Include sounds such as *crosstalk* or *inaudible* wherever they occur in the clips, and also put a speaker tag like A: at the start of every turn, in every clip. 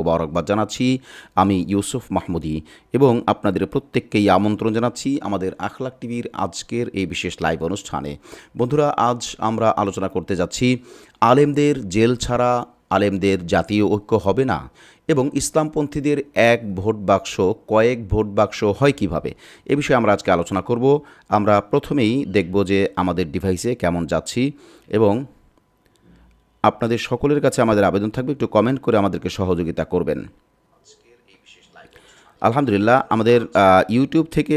A: মোবারকবাদ জানাচ্ছি। আমি ইউসুফ মাহমুদি এবং আপনাদের প্রত্যেককেই আমন্ত্রণ জানাচ্ছি আমাদের আখলাক টিভির আজকের এই বিশেষ লাইভ অনুষ্ঠানে। বন্ধুরা, আজ আমরা আলোচনা করতে যাচ্ছি, আলেমদের জেল ছাড়া আলেমদের জাতীয় ঐক্য হবে না এবং ইসলামপন্থীদের এক ভোট বাক্স, কয়েক ভোট বাক্স হয় কীভাবে? এ বিষয়ে আমরা আজকে আলোচনা করব। আমরা প্রথমেই দেখব যে আমাদের ডিভাইসে কেমন যাচ্ছি এবং আপনাদের সকলের কাছে আমাদের আবেদন থাকবে। একটু কমেন্ট করে আমাদেরকে সহযোগিতা করবেন। আলহামদুলিল্লাহ, আমাদের ইউটিউব থেকে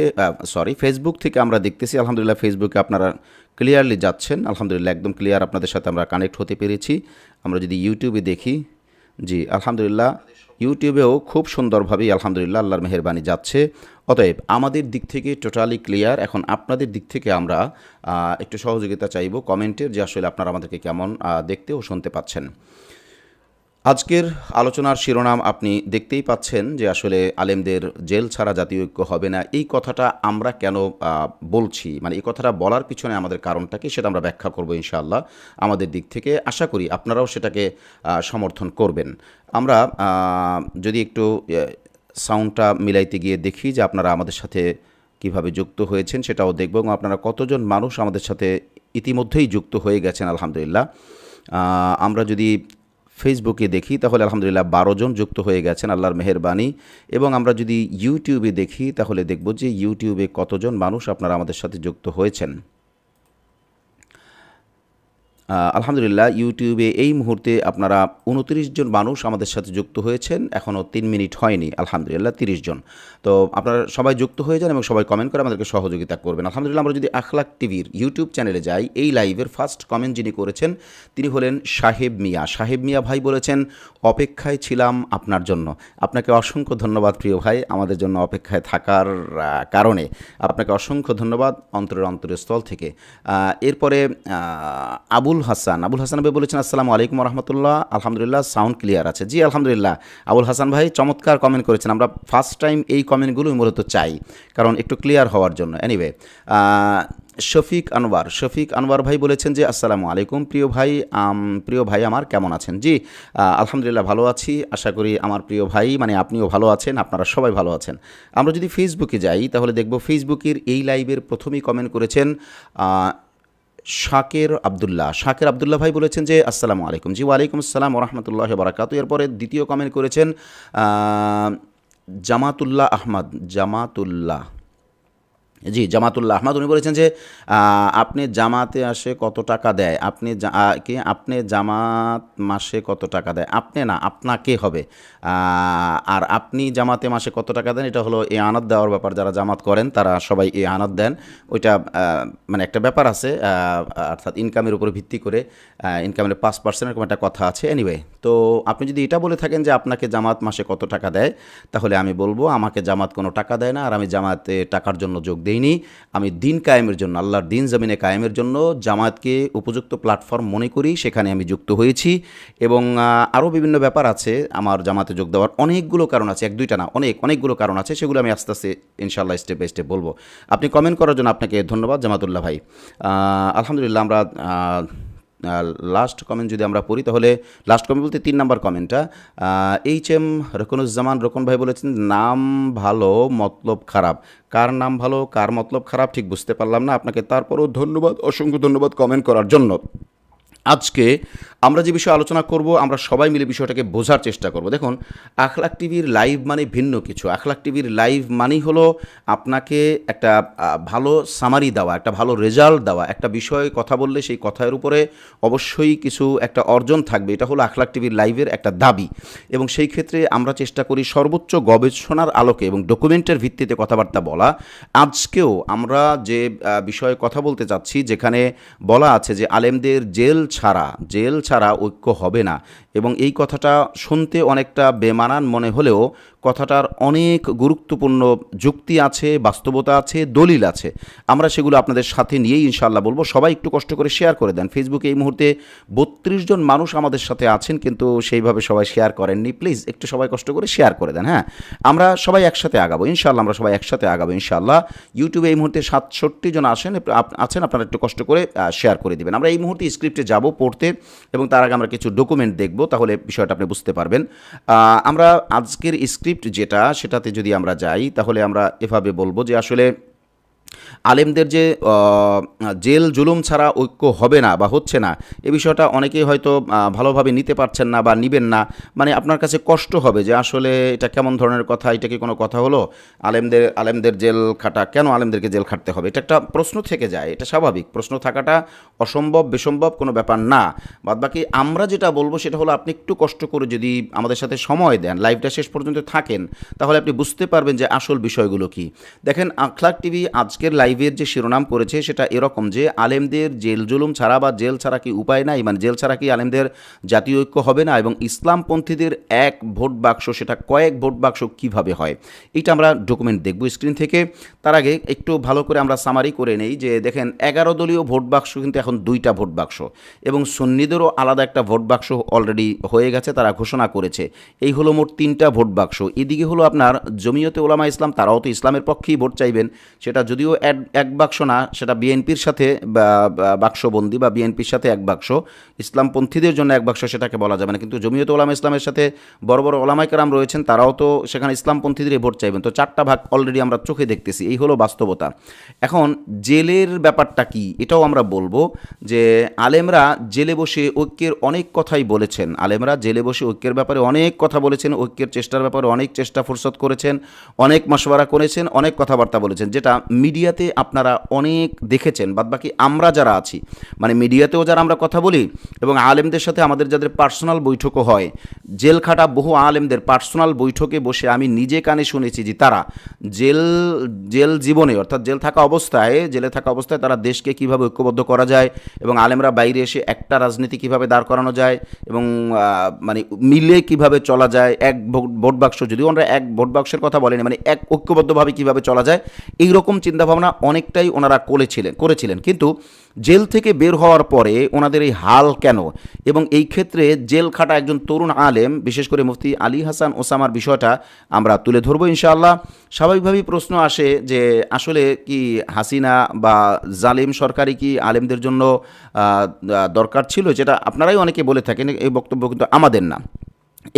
A: সরি ফেসবুক থেকে আমরা দেখতেছি। আলহামদুলিল্লাহ ফেসবুকে আপনারা ক্লিয়ারলি যাচ্ছেন। আলহামদুলিল্লাহ, একদম ক্লিয়ার আপনাদের সাথে আমরা কানেক্ট হতে পেরেছি। আমরা যদি ইউটিউবে দেখি, জি, আলহামদুলিল্লাহ। ইউটিউবেও খুব সুন্দরভাবেই আলহামদুলিল্লাহ আল্লাহর মেহরবানি যাচ্ছে। অতএব আমাদের দিক থেকে টোটালি ক্লিয়ার এখন আপনাদের দিক থেকে আমরা একটু সহযোগিতা চাইব। কমেন্টের যে আসলে আপনারা আমাদেরকে কেমন দেখতে ও শুনতে পাচ্ছেন। আজকের আলোচনার শিরোনাম আপনি দেখতেই পাচ্ছেন যে আসলে আলেমদের জেল ছাড়া জাতীয় ঐক্য হবে না। এই কথাটা আমরা কেন বলছি? মানে এই কথাটা বলার পিছনে আমাদের কারণটা কি সেটা আমরা ব্যাখ্যা করব ইনশাআল্লাহ আমাদের দিক থেকে। আশা করি আপনারাও সেটাকে সমর্থন করবেন। আমরা যদি একটু সাউন্ডটা মিলাইতে গিয়ে দেখি যে আপনারা আমাদের সাথে কীভাবে যুক্ত হয়েছেন সেটাও দেখব এবং আপনারা কতজন মানুষ আমাদের সাথে ইতিমধ্যেই যুক্ত হয়ে গেছেন, আলহামদুলিল্লাহ। আমরা যদি ফেসবুকে দেখি, তাহলে আলহামদুলিল্লাহ বারো জন যুক্ত হয়ে গেছেন, আল্লাহর মেহরবানি। এবং আমরা যদি ইউটিউবে দেখি, তাহলে দেখব যে ইউটিউবে কতজন মানুষ আপনারা আমাদের সাথে যুক্ত হয়েছেন। আলহামদুলিল্লাহ ইউটিউবে এই মুহূর্তে আপনারা উনত্রিশ জন মানুষ আমাদের সাথে যুক্ত হয়েছেন। এখনও তিন মিনিট হয়নি আলহামদুলিল্লাহ তিরিশ জন। তো আপনারা সবাই যুক্ত হয়ে যান এবং সবাই কমেন্ট করে আমাদেরকে সহযোগিতা করবেন। আলহামদুলিল্লাহ আমরা যদি আখলাক টিভির ইউটিউব চ্যানেলে যাই এই লাইভের ফার্স্ট কমেন্ট যিনি করেছেন তিনি হলেন সাহেব মিয়া। সাহেব মিয়া ভাই বলেছেন অপেক্ষায় ছিলাম আপনার জন্য। আপনাকে অসংখ্য ধন্যবাদ প্রিয় ভাই আমাদের জন্য অপেক্ষায় থাকার কারণে। আপনাকে অসংখ্য ধন্যবাদ অন্তরের অন্তরের স্থল থেকে। এরপরে আহ, আবুল হাসান। আবুল হাসান ভাই বলেছেন, আসসালামু আলাইকুম রহমতুল্লাহ আলহামদুলিল্লাহ সাউন্ড ক্লিয়ার আছে। জি, আলহামদুলিল্লাহ। আবুল হাসান ভাই চমৎকার কমেন্ট করেছেন। আমরা ফার্স্ট টাইম এই কমেন্টগুলোই মূলত চাই, কারণ একটু ক্লিয়ার হওয়ার জন্য। এনিওয়ে শফিক আনোয়ার। শফিক আনোয়ার ভাই বলেছেন যে, আসসালামু আলাইকুম প্রিয় ভাই প্রিয় ভাই আমার কেমন আছেন? জি আলহামদুলিল্লাহ ভালো আছি। আশা করি আমার প্রিয় ভাই মানে আপনিও ভালো আছেন, আপনারা সবাই ভালো আছেন। আমরা যদি ফেসবুকে যাই, তাহলে দেখব ফেসবুকের এই লাইভের প্রথমেই কমেন্ট করেছেন শাকের আবদুল্লাহ। শাকের আবদুল্লাহ ভাই বলেছেন যে, আসসালামু আলাইকুম। জি, ওয়ালাইকুম আসসালাম রহমতুল্লাহ বারাকাত এরপরে দ্বিতীয় কমেন্ট করেছেন জামাতুল্লাহ আহমদ। জামাতুল্লাহ। জি, জামাতুল্লাহ। আহমদ, উনি বলেছেন যে আপনি জামাতে আসে কত টাকা দেয়? আপনি কি? আপনি জামাত মাসে কত টাকা দেয়? আপনি না, আপনাকে হবে। আর আপনি জামাতে মাসে কত টাকা দেন? এটা হলো এই আনাদ দেওয়ার ব্যাপার। যারা জামাত করেন, তারা সবাই এই আনাদ দেন। ওইটা মানে একটা ব্যাপার আছে অর্থাৎ ইনকামের উপরে ভিত্তি করে ইনকামের পাঁচ পার্সেন্ট এরকম একটা কথা আছে। এনিওয়ে তো আপনি যদি এটা বলে থাকেন যে, আপনাকে জামাত মাসে কত টাকা দেয়? তাহলে আমি বলব, আমাকে জামাত কোনো টাকা দেয় না, আর আমি জামাতে টাকার জন্য যোগ দেইনি। আমি দিন কায়েমের জন্য, আল্লাহর দিন জমিনে কায়েমের জন্য জামায়াতকে উপযুক্ত প্ল্যাটফর্ম মনে করি, সেখানে আমি যুক্ত হয়েছি। এবং আরও বিভিন্ন ব্যাপার আছে, আমার জামাতে যোগ দেওয়ার অনেকগুলো কারণ আছে, এক দুইটা না, অনেক, অনেকগুলো কারণ আছে, সেগুলো আমি আস্তে আস্তে ইনশাল্লাহ স্টেপ বাই স্টেপ বলব। আপনি কমেন্ট করার জন্য আপনাকে ধন্যবাদ, জামাতুল্লাহ ভাই। আলহামদুলিল্লাহ আমরা লাস্ট কমেন্ট যদি আমরা পড়ি, তাহলে লাস্ট কমেন্ট বলতে তিন নাম্বার কমেন্টটা এইচ এম রকনুজ্জামান রকন ভাই বলেছেন, নাম ভালো, মতলব খারাপ। কার নাম ভালো, কার মতলব খারাপ, ঠিক বুঝতে পারলাম না। আপনাকে তারপরও ধন্যবাদ, অসংখ্য ধন্যবাদ কমেন্ট করার জন্য। আজকে আমরা যে বিষয়ে আলোচনা করব, আমরা সবাই মিলে বিষয়টাকে বোঝার চেষ্টা করব। দেখুন, আখলাক টিভির লাইভ মানে ভিন্ন কিছু। আখলাক টিভির লাইভ মানেই হলো আপনাকে একটা ভালো সামারি দেওয়া, একটা ভালো রেজাল্ট দেওয়া। একটা বিষয়ে কথা বললে সেই কথার উপরে অবশ্যই কিছু একটা অর্জন থাকবে। এটা হলো আখলাক টিভির লাইভের একটা দাবি। এবং সেই ক্ষেত্রে আমরা চেষ্টা করি সর্বোচ্চ গবেষণার আলোকে এবং ডকুমেন্টের ভিত্তিতে কথাবার্তা বলা। আজকেও আমরা যে বিষয়ে কথা বলতে চাচ্ছি, যেখানে বলা আছে যে আলেমদের জেল ছাড়া, জেল ছাড়া ঐক্য হবে না। এবং এই কথাটা শুনতে অনেকটা বেমানান মনে হলেও কথাটার অনেক গুরুত্বপূর্ণ যুক্তি আছে, বাস্তবতা আছে, দলিল আছে। আমরা সেগুলো আপনাদের সাথে নিয়েই ইনশাল্লাহ বলব। সবাই একটু কষ্ট করে শেয়ার করে দেন। ফেসবুকে এই মুহূর্তে বত্রিশ জন মানুষ আমাদের সাথে আছেন, কিন্তু সেইভাবে সবাই শেয়ার করেননি। প্লিজ, একটু সবাই কষ্ট করে শেয়ার করে দেন হ্যাঁ? আমরা সবাই একসাথে আগাবো ইনশাল্লাহ আমরা সবাই একসাথে আগাবো ইনশাল্লাহ ইউটিউবে এই মুহূর্তে সাতষট্টি জন আসেন আছেন, আপনারা একটু কষ্ট করে শেয়ার করে দেবেন। আমরা এই মুহূর্তে স্ক্রিপ্টে যাব। যাব পড়তে এবং তার আগে আমরা কিছু ডকুমেন্ট দেখব, তাহলে বিষয়টা আপনি বুঝতে পারবেন। আমরা আজকের স্ক্রিপ্ট যেটা, সেটাতে যদি আমরা যাই, তাহলে আমরা এভাবে বলব যে আসলে আলেমদের যে জেল জুলুম ছাড়া ঐক্য হবে না বা হচ্ছে না, এ বিষয়টা অনেকেই হয়তো ভালোভাবে নিতে পারছেন না বা নিবেন না। মানে আপনার কাছে কষ্ট হবে যে আসলে এটা কেমন ধরনের কথা, এটা কি কোনো কথা হলো? আলেমদের আলেমদের জেল খাটা, কেন আলেমদেরকে জেল খাটতে হবে? এটা একটা প্রশ্ন থেকে যায়, এটা স্বাভাবিক। প্রশ্ন থাকাটা অসম্ভব, বেসম্ভব কোনো ব্যাপার না। বাদ বাকি আমরা যেটা বলব সেটা হলো আপনি একটু কষ্ট করে যদি আমাদের সাথে সময় দেন, লাইভটা শেষ পর্যন্ত থাকেন, তাহলে আপনি বুঝতে পারবেন যে আসল বিষয়গুলো কি। দেখেন, আখলাক টিভি আজকের লাইভের যে শিরোনাম করেছে সেটা এরকম যে, আলেমদের জেল জুলুম ছাড়া বা জেল ছাড়া কি উপায় নাই? মানে জেল ছাড়া কি আলেমদের জাতীয় ঐক্য হবে না? এবং ইসলামপন্থীদের এক ভোট বাক্স, সেটা কয়েক ভোট বাক্স কীভাবে হয়? এটা আমরা ডকুমেন্ট দেখব স্ক্রিন থেকে। তার আগে একটু ভালো করে আমরা সামারি করে নেই যে, দেখেন, এগারো দলীয় ভোট বাক্স কিন্তু এখন দুইটা ভোট বাক্স। এবং সন্নিদেরও আলাদা একটা ভোট বাক্স অলরেডি হয়ে গেছে, তারা ঘোষণা করেছে। এই হলো মোট তিনটা ভোট বাক্স। এদিকে হলো আপনার জমিয়তে ওলামা ইসলাম, তারাও তো ইসলামের পক্ষেই ভোট চাইবেন। সেটা যদিও এক- বাক্স না, সেটা বিএনপির সাথে বাক্সবন্দি বা বিএনপির সাথে এক বাক্স। ইসলামপন্থীদের জন্য এক বাক্স সেটাকে বলা যাবে না। কিন্তু জমিয়ত ওলামা ইসলামের সাথে বড় বড় ওলামাই কেরাম রয়েছেন, তারাও তো সেখানে ইসলামপন্থীদেরই ভোট চাইবেন। তো চারটা ভাগ অলরেডি আমরা চোখে দেখতেছি, এই হলো বাস্তবতা। এখন জেলের ব্যাপারটা কি? এটাও আমরা বলব যে আলেমরা জেলে বসে ঐক্যের অনেক কথাই বলেছেন। আলেমরা জেলে বসে ঐক্যের ব্যাপারে অনেক কথা বলেছেন, ঐক্যের চেষ্টার ব্যাপারে অনেক চেষ্টা ফুরসত করেছেন, অনেক মশওয়ারা করেছেন, অনেক কথাবার্তা বলেছেন, যেটা মিডিয়াতে আপনারা অনেক দেখেছেন, বাদবাকি আমরা যারা আছি মানে মিডিয়াতেও যারা আমরা কথা বলি এবং আলেমদের সাথে আমাদের যাদের পার্সোনাল বৈঠকও হয় জেল খাটা বহু আলেমদের পার্সোনাল বৈঠকে বসে আমি নিজে কানে শুনেছি যে তারা জেল জেল জীবনে, অর্থাৎ জেল থাকা অবস্থায়, জেলে থাকা অবস্থায় তারা দেশকে কীভাবে ঐক্যবদ্ধ করা যায় এবং আলেমরা বাইরে এসে একটা রাজনীতি কীভাবে দাঁড় করানো যায় এবং মানে মিলে কীভাবে চলা যায়, এক ভোট- বাক্স, যদিও আমরা এক ভোট বাক্সের কথা বলেনি মানে এক ঐক্যবদ্ধভাবে কীভাবে চলা যায় এই রকম চিন্তাভাবনা অনেকটাই ওনারা করেছিলেন করেছিলেন। কিন্তু জেল থেকে বের হওয়ার পরে ওনাদের এই হাল কেন? এবং এই ক্ষেত্রে জেল খাটা একজন তরুণ আলেম, বিশেষ করে মুফতি আলী হাসান ওসামার বিষয়টা আমরা তুলে ধরবো ইনশাআল্লাহ। স্বাভাবিকভাবেই প্রশ্ন আসে যে আসলে কি হাসিনা বা জালিম সরকারি কি আলেমদের জন্য দরকার ছিল? যেটা আপনারাই অনেকে বলে থাকেন, এই বক্তব্য কিন্তু আমাদের না।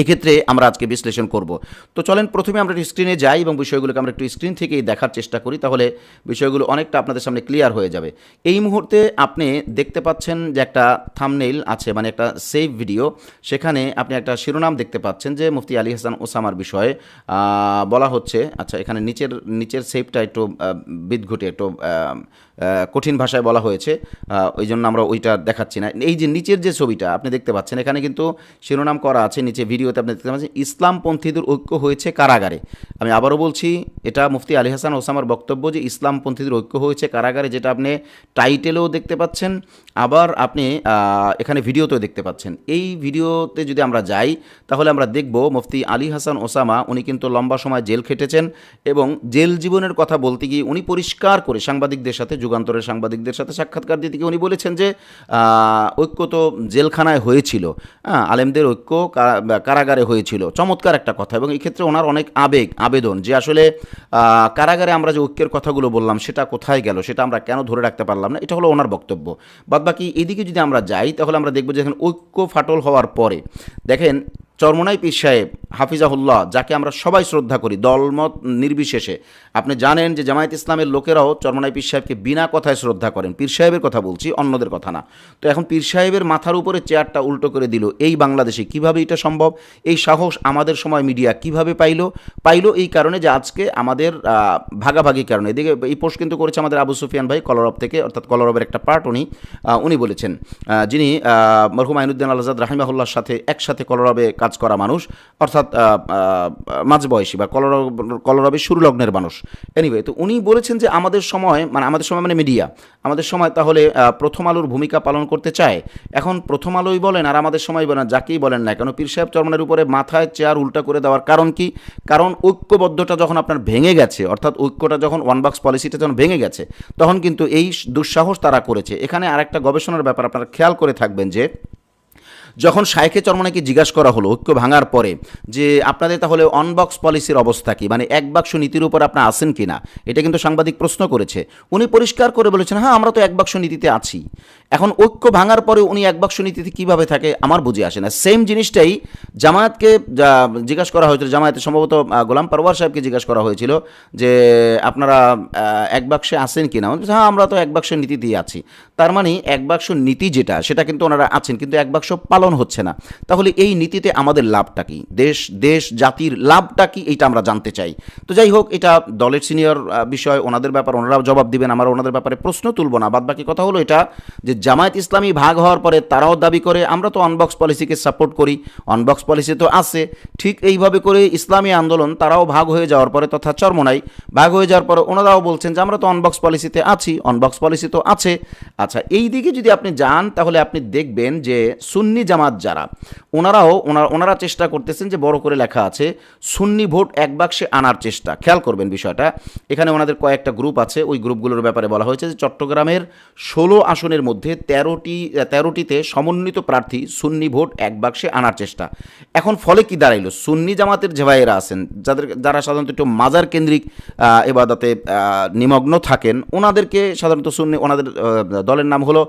A: এক্ষেত্রে আমরা আজকে বিশ্লেষণ করব। তো চলেন প্রথমে আমরা একটু স্ক্রিনে যাই এবং বিষয়গুলোকে আমরা একটু স্ক্রিন থেকেই দেখার চেষ্টা করি, তাহলে বিষয়গুলো অনেকটা আপনাদের সামনে ক্লিয়ার হয়ে যাবে। এই মুহূর্তে আপনি দেখতে পাচ্ছেন যে একটা থামনেইল আছে মানে একটা সেভ ভিডিও সেখানে আপনি একটা শিরোনাম দেখতে পাচ্ছেন যে মুফতি আলী হাসান ওসামার বিষয়ে বলা হচ্ছে আচ্ছা এখানে নিচের নিচের সেভটা একটু বিদঘুটে, একটু কঠিন ভাষায় বলা হয়েছে। ওই জন্য আমরা ওইটা দেখাচ্ছি না। এই যে নিচের যে ছবিটা, আপনি দেখতে পাচ্ছেন, এখানে কিন্তু শিরোনাম করা আছে, নিচে ভিডিওতে আপনি দেখতে পাচ্ছেন, ইসলামপন্থীদের ঐক্য হয়েছে কারাগারে। আমি আবারও বলছি, এটা মুফতি আলী হাসান ওসামার বক্তব্য যে ইসলামপন্থীদের ঐক্য হয়েছে কারাগারে, যেটা আপনি টাইটেলেও দেখতে পাচ্ছেন, আবার আপনি এখানে ভিডিওতেও দেখতে পাচ্ছেন। এই ভিডিওতে যদি আমরা যাই, তাহলে আমরা দেখব মুফতি আলী হাসান ওসামা, উনি কিন্তু লম্বা সময় জেল খেটেছেন এবং জেল জীবনের কথা বলতে গিয়ে উনি পরিষ্কার করে সাংবাদিকদের সাথে যুগান্তরের সাংবাদিকদের সাথে সাক্ষাৎকার দিতে গিয়ে উনি বলেছেন যে ঐক্য তো জেলখানায় হয়েছিল। হ্যাঁ আলেমদের ঐক্য কারাগারে হয়েছিল। চমৎকার একটা কথা এবং এই ক্ষেত্রে ওনার অনেক আবেগ, আবেদন যে আসলে কারাগারে আমরা যে ঐক্যের কথাগুলো বললাম সেটা কোথায় গেল, সেটা আমরা কেন ধরে রাখতে পারলাম না, এটা হলো ওনার বক্তব্য। বাদবাকি এদিকে যদি আমরা যাই, তাহলে আমরা দেখব যে এখন ঐক্য ফাটল হওয়ার পরে, দেখেন চরমনাই পীর সাহেব হাফিজাহুল্লাহ যাকে আমরা সবাই শ্রদ্ধা করি দলমত নির্বিশেষে। আপনি জানেন যে জামায়াত ইসলামের লোকেরাও চরমনাই পীর সাহেবকে বিনা কথায় শ্রদ্ধা করেন। পীর সাহেবের কথা বলছি অন্যদের কথা না। তো এখন পীর সাহেবের মাথার উপরে চেয়ারটা উল্টো করে দিল এই বাংলাদেশে কীভাবে এটা সম্ভব? এই সাহস আমাদের সময় মিডিয়া কীভাবে পাইলো? পাইলো এই কারণে যে আজকে আমাদের আহ, ভাগাভাগির কারণে। এদিকে এই পোস্ট কিন্তু করেছে আমাদের আবু সুফিয়ান ভাই কলরব থেকে অর্থাৎ কলরবের একটা পার্ট উনি উনি বলেছেন। যিনি মরহুম আইনুদ্দিন আলাজাদ রাহিমাহুল্লার সাথে একসাথে কলরবে কাজ করা মানুষ, অর্থাৎ মাঝবয়সী বা কলরব, কলরবের শুরু লগ্নের মানুষ। এনিওয়ে তো উনি বলেছেন যে আমাদের সময় মানে আমাদের সময় মানে মিডিয়া আমাদের সময় তাহলে প্রথম আলোর ভূমিকা পালন করতে চায়। এখন প্রথম আলোই বলেন আর আমাদের সময় বলেন, যাকেই বলেন না কেন, পীর সাহেব চরমনের উপরে মাথায় চেয়ার উল্টা করে দেওয়ার কারণ কি? কারণ ঐক্যবদ্ধটা যখন আপনার ভেঙে গেছে, অর্থাৎ ঐক্যটা যখন ওয়ান বক্স পলিসিটা যখন ভেঙে গেছে, তখন কিন্তু এই দুঃসাহস তারা করেছে। এখানে আরেকটা গবেষণার ব্যাপার আপনারা খেয়াল করে থাকবেন যে যখন শাইখে চরমনাকে জিজ্ঞাসা করা হলো, ঐক্য ভাঙার পরে, যে আপনাদের তাহলে অনবক্স পলিসির অবস্থা কি? মানে এক বাক্স নীতির উপর আপনারা আছেন কি না এটা কিন্তু সাংবাদিক প্রশ্ন করেছে। উনি পরিষ্কার করে বলেছেন হ্যাঁ আমরা তো এক বাক্স নীতিতে আছি। এখন ঐক্য ভাঙার পরে উনি এক বাক্স নীতিতে কীভাবে থাকে, আমার বুঝে আসে না। সেম জিনিসটাই জামায়াতকে জিজ্ঞাসা করা হয়েছিল, জামায়াতে সম্ভবত গোলাম পারওয়ার সাহেবকে জিজ্ঞাসা করা হয়েছিল যে, আপনারা এক বাক্সে আছেন কি না হ্যাঁ আমরা তো এক বাক্সের নীতিতেই আছি। তার মানে এক বাক্স নীতি যেটা, সেটা কিন্তু ওনারা আছেন, কিন্তু এক বাক্স পালন হচ্ছে না। তাহলে এই নীতিতে আমাদের লাভটা কি? দেশ দেশ, জাতির লাভটা কি? এইটা আমরা জানতে চাই। তো যাই হোক, এটা দলের সিনিয়র বিষয়, ওনাদের ব্যাপার, ওনারাও জবাব দিবেন, আমরা ওনাদের ব্যাপারে প্রশ্ন তুলব না। বাদ বাকি কথা হলো এটা, যে জামায়াত ইসলামী ভাগ হওয়ার পরে তারাও দাবি করে, আমরা তো অনবক্স পলিসিকে সাপোর্ট করি। অনবক্স পলিসি তো আছে। ঠিক এইভাবে করে ইসলামী আন্দোলন তারাও ভাগ হয়ে যাওয়ার পরে তথা চরমনাই ভাগ হয়ে যাওয়ার পরে ওনারাও বলছেন যে, আমরা তো অনবক্স পলিসিতে আছি অনবক্স পলিসি তো আছে। আচ্ছা এই দিকে যদি আপনি যান, তাহলে আপনি দেখবেন যে সুন্নি জামাত যারা, ওনারাও ওনারা ওনারা চেষ্টা করতেছেন যে বড় করে লেখা আছে, সুন্নি ভোট এক বাক্সে আনার চেষ্টা। খেয়াল করবেন বিষয়টা। এখানে ওনাদের কয়েকটা গ্রুপ আছে। ওই গ্রুপগুলোর ব্যাপারে বলা হয়েছে যে, চট্টগ্রামের ষোলো আসনের মধ্যে তেরোটি, তেরোটিতে সমন্বিত প্রার্থী সুন্নি ভোট এক বাক্সে আনার চেষ্টা। এখন ফলে কি দাঁড়াইলো? সুন্নি জামাতের যে ভাইয়েরা আছেন, যাদের, যারা সাধারণত একটু মাজার কেন্দ্রিক এবাদতে নিমগ্ন থাকেন, ওনাদেরকে সাধারণত সুন্নি, ওনাদের দলের নাম হলো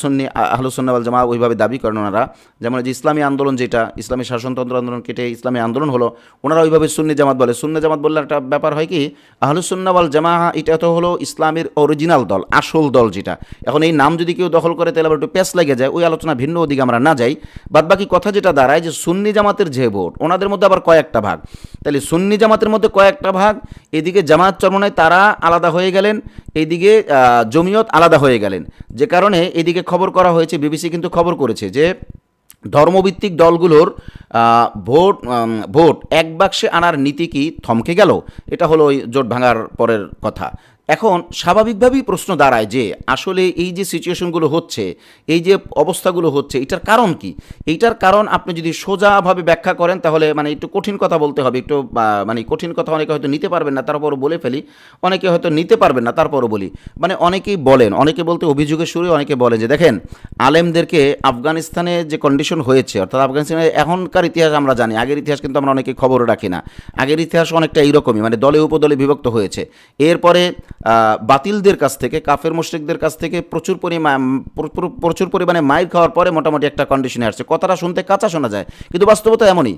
A: সুন্নি আহলুসুন্নাওয়াল জামা ওইভাবে দাবি করেন ওনারা। যেমন যে ইসলামী আন্দোলন যেটা, ইসলামী শাসনতন্ত্র আন্দোলন কেটে ইসলামী আন্দোলন হলো, ওনারা ওইভাবে সুন্নি জামাত বলে। সুন্নি জামাত বললে একটা ব্যাপার হয় কি আহলুসুন্নাওয়াল জামা এটা তো হলো ইসলামের অরিজিনাল দল, আসল দল যেটা। এখন এই নাম যদি কেউ দখল করে, তাহলে আবার একটু প্যাস লেগে যায়। ওই আলোচনা ভিন্ন ওদিকে আমরা না যাই। বাদ বাকি কথা যেটা দাঁড়ায় যে সুন্নি জামাতের যে ভোট, ওনাদের মধ্যে আবার কয়েকটা ভাগ। তাহলে সুন্নি জামাতের মধ্যে কয়েকটা ভাগ, এদিকে জামাত চরমনায় তারা আলাদা হয়ে গেলেন এইদিকে জমিয়ত আলাদা হয়ে গেলেন। যে কারণে এদিকে খবর করা হয়েছে, বিবিসি কিন্তু খবর করেছে যে ধর্মভিত্তিক দলগুলোর ভোট ভোট এক বাক্সে আনার নীতি কি থমকে গেল? এটা হলো ওই জোট ভাঙার পরের কথা। এখন স্বাভাবিকভাবেই প্রশ্ন দাঁড়ায় যে আসলে এই যে সিচুয়েশনগুলো হচ্ছে, এই যে অবস্থাগুলো হচ্ছে, এটার কারণ কি? এইটার কারণ আপনি যদি সোজাভাবে ব্যাখ্যা করেন তাহলে মানে একটু কঠিন কথা বলতে হবে, একটু মানে কঠিন কথা অনেকে হয়তো নিতে পারবেন না, তারপরও বলে ফেলি। অনেকে হয়তো নিতে পারবেন না, তারপরও বলি। মানে অনেকেই বলেন, অনেকে বলতে অভিযোগের সুরে অনেকে বলেন যে, দেখেন, আলেমদেরকে আফগানিস্তানে যে কন্ডিশন হয়েছে, অর্থাৎ আফগানিস্তানের এখনকার ইতিহাস আমরা জানি, আগের ইতিহাস কিন্তু আমরা অনেকে খবর রাখি না। আগের ইতিহাস অনেকটা এইরকমই মানে দলে, উপদলে বিভক্ত হয়েছে। এরপরে বাতিলদের কাছ থেকে, কাফের মুশ্রিকদের কাছ থেকে প্রচুর পরিমাণ, প্রচুর পরিমাণে মাইর খাওয়ার পরে মোটামুটি একটা কন্ডিশনে আসছে। কথাটা শুনতে কাঁচা শোনা যায়, কিন্তু বাস্তবতা এমনই।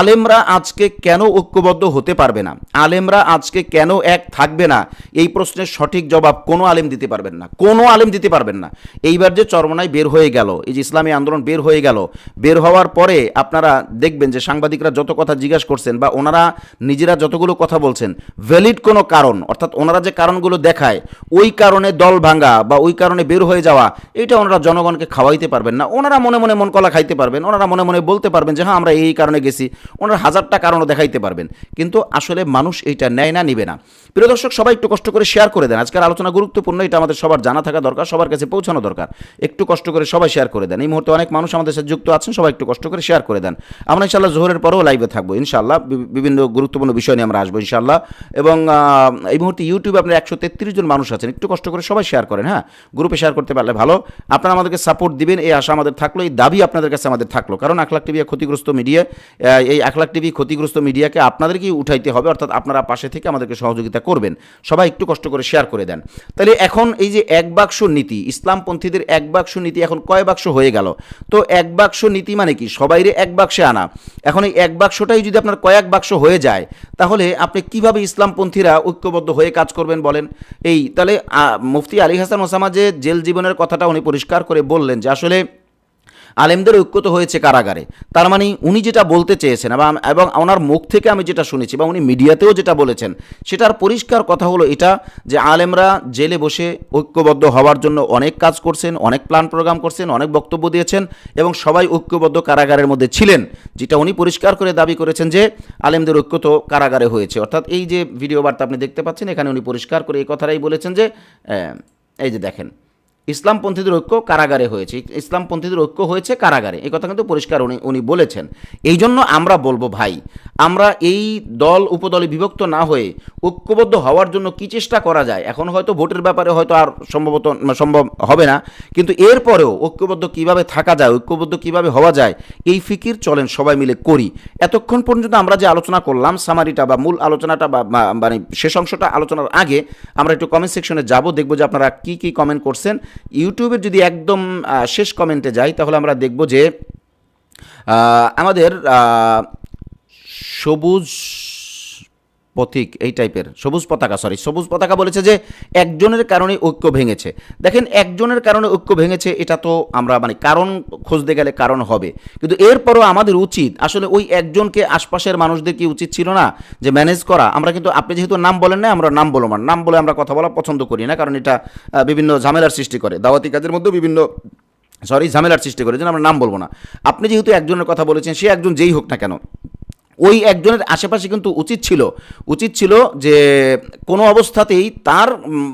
A: আলেমরা আজকে কেন ঐক্যবদ্ধ হতে পারবে না? আলেমরা আজকে কেন এক থাকবে না? এই প্রশ্নের সঠিক জবাব কোনো আলেম দিতে পারবেন না। কোনো আলেম দিতে পারবেন না। এইবার যে চরমনায় বের হয়ে গেল, এই যে ইসলামী আন্দোলন বের হয়ে গেল, বের হওয়ার পরে আপনারা দেখবেন যে সাংবাদিকরা যত কথা জিজ্ঞাসা করছেন বা ওনারা নিজেরা যতগুলো কথা বলছেন ভ্যালিড কোনো কারণ, অর্থাৎ ওনারা যে কারণগুলো দেখায়, ওই কারণে দল ভাঙ্গা বা ওই কারণে বের হয়ে যাওয়া, এটা ওনারা জনগণকে খাওয়াইতে পারবেন না। ওনারা মনে মনে মন কলা খাইতে পারবেন, ওনারা মনে মনে বলতে পারবেন যে হ্যাঁ আমরা এই কারণে গেছি। ওনারা হাজারটা কারণও দেখাইতে পারবেন। কিন্তু আসলে মানুষ এইটা নেয় না, নিবে না। প্রিয় দর্শক, সবাই একটু কষ্ট করে শেয়ার করে দেন। আজকের আলোচনা গুরুত্বপূর্ণ, এটা আমাদের সবার জানা থাকা দরকার, সবার কাছে পৌঁছানো দরকার। একটু কষ্ট করে সবাই শেয়ার করে দেন। এই মুহূর্তে অনেক মানুষ আমাদের সাথে যুক্ত আছেন, সবাই একটু কষ্ট করে শেয়ার করে দেন। আমরা ইনশাল্লাহ জোহরের পরেও লাইভে থাকব। ইনশাল্লাহ বিভিন্ন গুরুত্বপূর্ণ বিষয় নিয়ে আমরা আসব ইনশাল্লাহ এবং এই মুহূর্তে ইউটিউবে আপনার তেত্রিশ জন মানুষ আছেন। একটু কষ্ট করে সবাই শেয়ার করেন হ্যাঁ? গ্রুপে শেয়ার করতে পারলে ভালো। আপনারা আমাদেরকে সাপোর্ট দিবেন, এই আশা আমাদের থাকল, এই দাবি আপনাদের কাছে আমাদের থাকল। কারণ আখলাখ টিভি ক্ষতিগ্রস্ত মিডিয়া এই আখলাখ টিভি ক্ষতিগ্রস্ত মিডিয়াকে আপনাদেরকেই উঠাইতে হবে, অর্থাৎ আপনারা পাশে থেকে আমাদেরকে সহযোগিতা করবেন। সবাই একটু কষ্ট করে শেয়ার করে দেন। তাহলে এখন এই যে এক বাক্স নীতি, ইসলামপন্থীদের এক বাক্স নীতি এখন কয় বাক্স হয়ে গেল? তো এক বাক্স নীতি মানে কি? সবাইরে এক বাক্সে আনা। এখন এই এক বাক্সটাই যদি আপনার কয়েক বাক্স হয়ে যায়, তাহলে আপনি কীভাবে ইসলামপন্থীরা ঐক্যবদ্ধ হয়ে কাজ করবেন বলেন? এই, তাহলে মুফতি আলী হাসান ওসামা যে জেল জীবনের কথাটা উনি পরিষ্কার করে বললেন যে আসলে আলেমদের ঐক্য তো হয়েছে কারাগারে। তার মানে উনি যেটা বলতে চেয়েছেন এবং এবং ওনার মুখ থেকে আমি যেটা শুনেছি বা উনি মিডিয়াতেও যেটা বলেছেন, সেটার পরিষ্কার কথা হলো এটা যে আলেমরা জেলে বসে ঐক্যবদ্ধ হওয়ার জন্য অনেক কাজ করছেন, অনেক প্ল্যান প্রোগ্রাম করছেন, অনেক বক্তব্য দিয়েছেন এবং সবাই ঐক্যবদ্ধ কারাগারের মধ্যে ছিলেন, যেটা উনি পরিষ্কার করে দাবি করেছেন যে আলেমদের ঐক্য তো কারাগারে হয়েছে। অর্থাৎ এই যে ভিডিও বার্তা আপনি দেখতে পাচ্ছেন, এখানে উনি পরিষ্কার করে এই কথাটাই বলেছেন যে এই যে দেখেন ইসলামপন্থীদের ঐক্য কারাগারে হয়েছে। ইসলামপন্থীদের ঐক্য হয়েছে কারাগারে। এই কথা কিন্তু পরিষ্কার উনি উনি বলেছেন। এই জন্য আমরা বলব, ভাই, আমরা এই দল উপদলে বিভক্ত না হয়ে ঐক্যবদ্ধ হওয়ার জন্য কি চেষ্টা করা যায়? এখন হয়তো ভোটের ব্যাপারে হয়তো আর সম্ভবত সম্ভব হবে না। কিন্তু এরপরেও ঐক্যবদ্ধ কীভাবে থাকা যায়, ঐক্যবদ্ধ কীভাবে হওয়া যায়, এই ফিকির চলেন সবাই মিলে করি। এতক্ষণ পর্যন্ত আমরা যে আলোচনা করলাম সামারিটা বা মূল আলোচনাটা বা মানে শেষ অংশটা আলোচনার আগে আমরা একটু কমেন্ট সেকশনে যাব, দেখব যে আপনারা কি কি কমেন্ট করছেন। ইউটিউবের যদি একদম শেষ কমেন্টে যাই তাহলে আমরা দেখব যে আমাদের সবুজ পথিক, এই টাইপের, সবুজ পতাকা সরি সবুজ পতাকা বলেছে যে একজনের কারণে ঐক্য ভেঙেছে। দেখেন, একজনের কারণে ঐক্য ভেঙেছে, এটা তো আমরা মানে কারণ খুঁজতে গেলে কারণ হবে। কিন্তু এরপরও আমাদের উচিত, আসলে ওই একজনকে আশপাশের মানুষদের কি উচিত ছিল না, যে ম্যানেজ করা? আমরা কিন্তু, আপনি যেহেতু নাম বলেন না আমরা নাম বলব না। নাম বলে আমরা কথা বলা পছন্দ করি না, কারণ এটা বিভিন্ন ঝামেলার সৃষ্টি করে। দাওয়াতি কাজের মধ্যে বিভিন্ন সরি ঝামেলার সৃষ্টি করে যেন আমরা নাম বলব না। আপনি যেহেতু একজনের কথা বলেছেন, সে একজন যেই হোক না কেন ওই একজনের আশেপাশে কিন্তু উচিত ছিল। উচিত ছিল যে কোনো অবস্থাতেই তার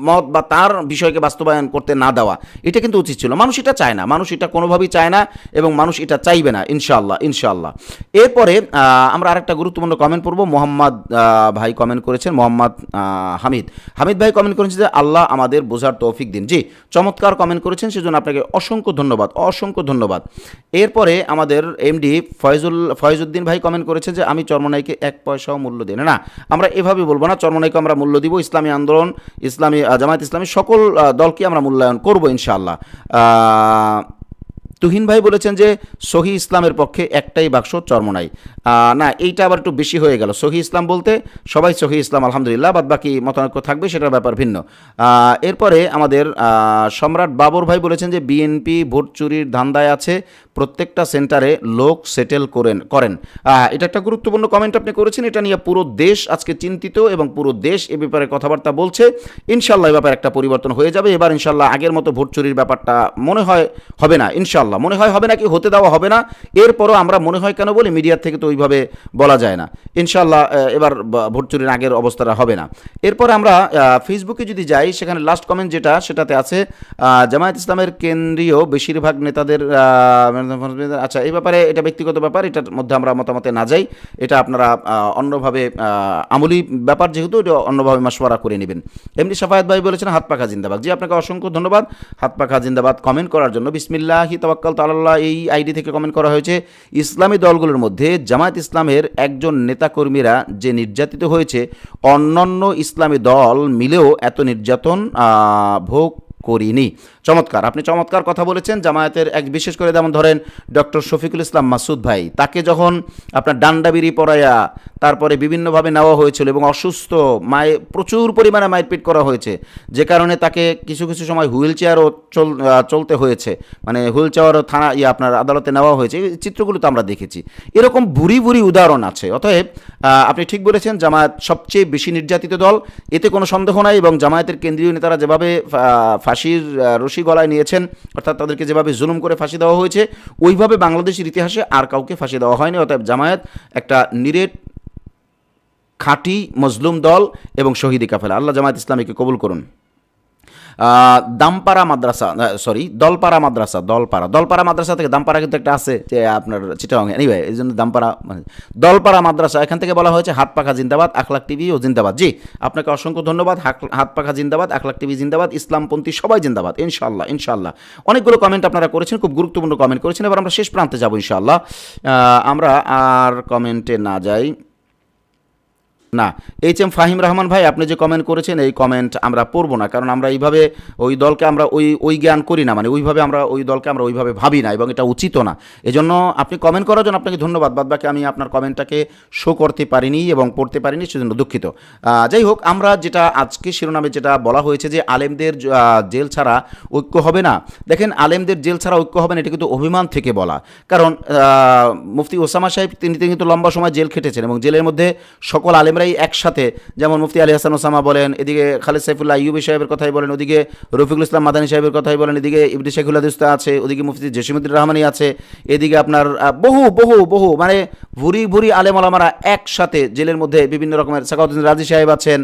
A: মত বা তার বিষয়কে বাস্তবায়ন করতে না দেওয়া। এটা কিন্তু উচিত ছিল। মানুষ এটা চায় না। মানুষ এটা কোনোভাবেই চায় না এবং মানুষ এটা চাইবে না, ইনশাআল্লাহ ইনশাআল্লাহ। এরপরে আমরা আরেকটা গুরুত্বপূর্ণ কমেন্ট পড়ব। মোহাম্মদ ভাই কমেন্ট করেছেন, মোহাম্মদ হামিদ। হামিদ ভাই কমেন্ট করেছেন যে, আল্লাহ আমাদের বোঝার তৌফিক দিন। জি, চমৎকার কমেন্ট করেছেন, সেজন্য আপনাকে অসংখ্য ধন্যবাদ অসংখ্য ধন্যবাদ। এরপরে আমাদের এমডি ফয়জুল, ফয়জুদ্দিন ভাই কমেন্ট করেছেন যে আমি চর্মনাইকে এক পয়সাও মূল্য দিই না। আমরা এভাবে বলব না চর্মনাইকে আমরা মূল্য দিব, ইসলামী আন্দোলন, ইসলামী জামায়াত ইসলামী সকল দলকে আমরা মূল্যায়ন করব ইনশাআল্লাহ। তুহিন ভাই বলেছেন যে সহি ইসলামের পক্ষে একটাই বাক্স চর্মনাই আহ, না এইটা আবার একটু বেশি হয়ে গেল। সহি ইসলাম বলতে সবাই সহি ইসলাম আলহামদুলিল্লাহ বাদ বাকি মতানৈক্য থাকবে সেটার ব্যাপার ভিন্ন। এরপরে আমাদের সম্রাট বাবর ভাই বলেছেন যে বিএনপি ভোট চুরির ধান্দায় আছে প্রত্যেকটা সেন্টারে লোক সেটেল করেন করেন। এটা একটা গুরুত্বপূর্ণ কমেন্ট আপনি করেছেন এটা নিয়ে পুরো দেশ আজকে চিন্তিত এবং পুরো দেশ এ ব্যাপারে কথাবার্তা বলছে। ইনশাল্লাহ এ ব্যাপারে একটা পরিবর্তন হয়ে যাবে। এবার ইনশাল্লাহ আগের মতো ভোট চুরির ব্যাপারটা মনে হয় হবে না ইনশাল্লাহ। মনে হয় হবে না কি হতে দেওয়া হবে না। এরপরও আমরা মনে হয় কেন বলি, মিডিয়ার থেকে তো ওইভাবে বলা যায় না। ইনশাল্লাহ এবার ভোট চুরির আগের অবস্থাটা হবে না। এরপর আমরা ফেসবুকে যদি যাই, সেখানে লাস্ট কমেন্ট যেটা, সেটাতে আছে জামায়াত ইসলামের কেন্দ্রীয় বেশিরভাগ নেতাদের আচ্ছা এই ব্যাপারে এটা ব্যক্তিগত ব্যাপার, এটার মধ্যে আমরা মতামতে না যাই। এটা আপনারা অন্যভাবে আমলি ব্যাপার যেহেতু, এটা অন্যভাবে মাসওয়ারা করে নেবেন। এমনি সাফায়াত ভাই বলেছেন, হাত পাখা জিন্দাবাদ। জি, আপনাকে অসংখ্য ধন্যবাদ। হাত পাখা জিন্দাবাদ। কমেন্ট করার জন্য বিসমিল্লাহি তাওয়াক্কাল তালাল্লাহ, এই আইডি থেকে কমেন্ট করা হয়েছে, ইসলামী দলগুলোর মধ্যে জামায়াত ইসলামের একজন নেতাকর্মীরা যে নির্যাতিত হয়েছে, অন্যান্য ইসলামী দল মিলেও এত নির্যাতন ভোগ করিনি। চমৎকার। আপনি চমৎকার কথা বলেছেন। জামায়াতের এক বিশেষ করে যেমন ধরেন ডক্টর শফিকুল ইসলাম মাসুদ ভাই, তাকে যখন আপনার ডান্ডাবিরি পড়াইয়া তারপরে বিভিন্নভাবে নেওয়া হয়েছিল এবং অসুস্থ, মায়ে প্রচুর পরিমাণে মারপিট করা হয়েছে, যে কারণে তাকে কিছু কিছু সময় হুইল চেয়ারও চল চলতে হয়েছে মানে হুইল চেয়ারও থানা ইয়ে আপনার আদালতে নেওয়া হয়েছে, এই চিত্রগুলো তো আমরা দেখেছি। এরকম ভুরি ভুরি উদাহরণ আছে। অতএব আপনি ঠিক বলেছেন, জামায়াত সবচেয়ে বেশি নির্যাতিত দল, এতে কোনো সন্দেহ নাই এবং জামায়াতের কেন্দ্রীয় নেতারা যেভাবে ফাঁসির রশি গলায় নিয়েছেন, অর্থাৎ তাদেরকে যেভাবে জুলুম করে ফাঁসি দেওয়া হয়েছে, ওইভাবে বাংলাদেশের ইতিহাসে আর কাউকে ফাঁসি দেওয়া হয়নি। অর্থাৎ জামায়াত একটা নিরেট, খাঁটি মজলুম দল এবং শহীদি কাফেলা। আল্লাহ জামায়াত ইসলামীকে কবুল করুন। দামপাড়া মাদ্রাসা সরি দলপাড়া মাদ্রাসা, দলপাড়া। দলপাড়া মাদ্রাসা থেকে দামপাড়া কিন্তু একটা আছে যে আপনার চিটাং এনিওয়ে এই জন্য দামপাড়া মানে দলপাড়া মাদ্রাসা, এখান থেকে বলা হয়েছে হাত পাখা জিন্দাবাদ, আখলাক টিভি ও জিন্দাবাদ। জি, আপনাকে অসংখ্য ধন্যবাদ। হাত পাখা জিন্দাবাদ, আখলাক টিভি জিন্দাবাদ, ইসলামপন্থী সবাই জিন্দাবাদ ইনশাল্লাহ ইনশাল্লাহ অনেকগুলো কমেন্ট আপনারা করেছেন, খুব গুরুত্বপূর্ণ কমেন্ট করেছেন, এবার আমরা শেষ প্রান্তে যাব ইনশাল্লাহ আমরা আর কমেন্টে না যাই। না, এইচ এম ফাহিম রহমান ভাই, আপনি যে কমেন্ট করেছেন, এই কমেন্ট আমরা পড়ব না, কারণ আমরা এইভাবে ওই দলকে আমরা ওই ওই জ্ঞান করি না মানে ওইভাবে আমরা ওই দলকে আমরা ওইভাবে ভাবি না, এবং এটা উচিত না। এজন্য আপনি কমেন্ট করার জন্য আপনাকে ধন্যবাদ বাদ বাকি আমি আপনার কমেন্টটাকে শো করতে পারিনি এবং পড়তে পারিনি, সেজন্য দুঃখিত। যাই হোক, আমরা যেটা আজকে শিরোনামে যেটা বলা হয়েছে যে আলেমদের জেল ছাড়া ঐক্য হবে না, দেখেন আলেমদের জেল ছাড়া ঐক্য হবে না, এটা কিন্তু অভিমান থেকে বলা। কারণ মুফতি ওসামা সাহেব, তিনি কিন্তু লম্বা সময় জেল খেটেছেন, এবং জেলের মধ্যে সকল আলেমরাই একসাথে। যেমন মুফতি আলী হাসান ওসামা বলেন, এদিকে খালেদ সাইফুল্লাহ ইউবি সাহেবের কথাই বলেন, ওদিকে রফিকুল ইসলাম মাদানী সাহেবের কথাই বলেন, এদিকে ইবদি শেখুল্লাহ দুস্তা আছে, ওদিকে মুফতি জসিমুদ্দিন রহমানি আছে, এদিকে আপনার বহু বহু বহু মানে ভুরি ভুরি আলেম আলামারা একসাথে জেলের মধ্যে বিভিন্ন রকমের সাকাউদ্দিন রাজি সাহেব আছেন